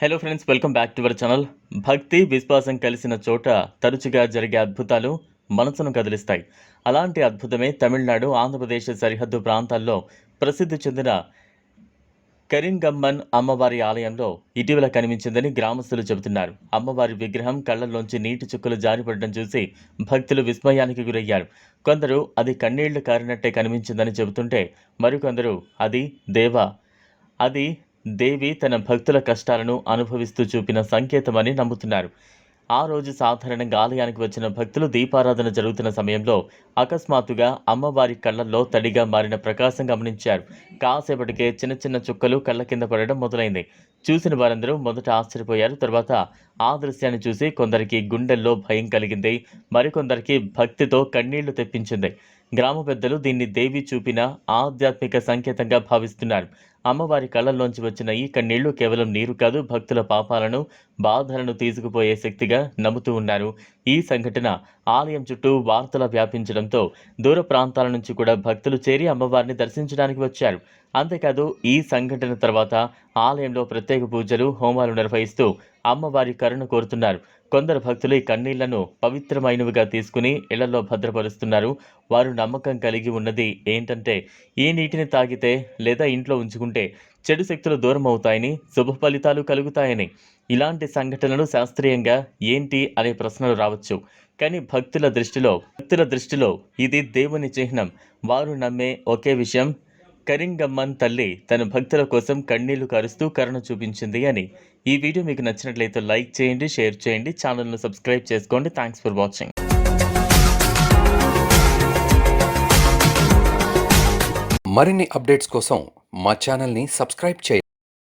Hello friends welcome back to our channel భక్తి విశ్వాసం కలిసిన చోట తరచుగా జరిగే అద్భుతాలు మనసును కదిలిస్తాయి. అలాంటి అద్భుతమే తమిళనాడు ఆంధ్రప్రదేశ్ సరిహద్దు ప్రాంతాల్లో ప్రసిద్ధి చెందిన కరింగమ్మన్ అమ్మవారి ఆలయంలో ఇటీవల కనిపించిందని గ్రామస్తులు చెబుతున్నారు. అమ్మవారి విగ్రహం కళ్ళల్లోంచి నీటి చుక్కలు జారిపడడం చూసి భక్తులు విస్మయానికి గురయ్యారు. కొందరు అది కన్నీళ్ళు కారినట్టే కనిపించిందని చెబుతుంటే మరికొందరు అది దేవ అది దేవి తన భక్తుల కష్టాలను అనుభవిస్తూ చూపిన సంకేతమని నమ్ముతున్నారు. ఆ రోజు సాధారణంగా ఆలయానికి వచ్చిన భక్తులు దీపారాధన జరుగుతున్న సమయంలో అకస్మాత్తుగా అమ్మవారి కళ్ళల్లో తడిగా మారిన ప్రకాశం గమనించారు. కాసేపటికే చిన్న చిన్న చుక్కలు కళ్ళ కింద పడడం మొదలైంది. చూసిన వారందరూ మొదట ఆశ్చర్యపోయారు. తర్వాత ఆ దృశ్యాన్ని చూసి కొందరికి గుండెల్లో భయం కలిగింది. మరికొందరికి భక్తితో కన్నీళ్ళు తెప్పించింది. గ్రామ పెద్దలు దీన్ని దేవి చూపిన ఆధ్యాత్మిక సంకేతంగా భావిస్తున్నారు. అమ్మవారి కళ్ళల్లోంచి వచ్చిన ఈ కన్నీళ్ళు కేవలం నీరు కాదు భక్తుల పాపాలను బాధలను తీసుకుపోయే శక్తిగా నమ్ముతూ ఉన్నారు. ఈ సంఘటన ఆలయం చుట్టూ వార్తల వ్యాపించడంతో దూర ప్రాంతాల నుంచి కూడా భక్తులు చేరి అమ్మవారిని దర్శించడానికి వచ్చారు. అంతేకాదు ఈ సంఘటన తర్వాత ఆలయంలో ప్రత్యేక పూజలు హోమాలు నిర్వహిస్తూ అమ్మవారి కరుణ కోరుతున్నారు. కొందరు భక్తులు ఈ కన్నీళ్ళను పవిత్రమైనవిగా తీసుకుని ఇళ్ళలో భద్రపరుస్తున్నారు. వారు నమ్మకం కలిగి ఉన్నది ఏంటంటే ఈ నీటిని తాగితే లేదా ఇంట్లో ఉంచుకుంటే చెడు శక్తులు దూరం అవుతాయని శుభ ఫలితాలు కలుగుతాయని. ఇలాంటి సంఘటనలు శాస్త్రీయంగా ఏంటి అనే ప్రశ్నలు రావచ్చు. కానీ భక్తుల దృష్టిలో భక్తుల దృష్టిలో ఇది దేవుని చిహ్నం. వారు నమ్మే ఒకే విషయం కరింగమ్మన్ తల్లి తన భక్తుల కోసం కన్నీళ్ళు కారుస్తూ కరుణ చూపించింది అని. ఈ వీడియో మీకు నచ్చినట్లయితే లైక్ చేయండి షేర్ చేయండి ఛానల్ను సబ్స్క్రైబ్ చేసుకోండి. థ్యాంక్స్ ఫర్ వాచింగ్ మరిన్ని అప్డేట్స్ కోసం మా ఛానల్ని సబ్స్క్రైబ్ చేయండి.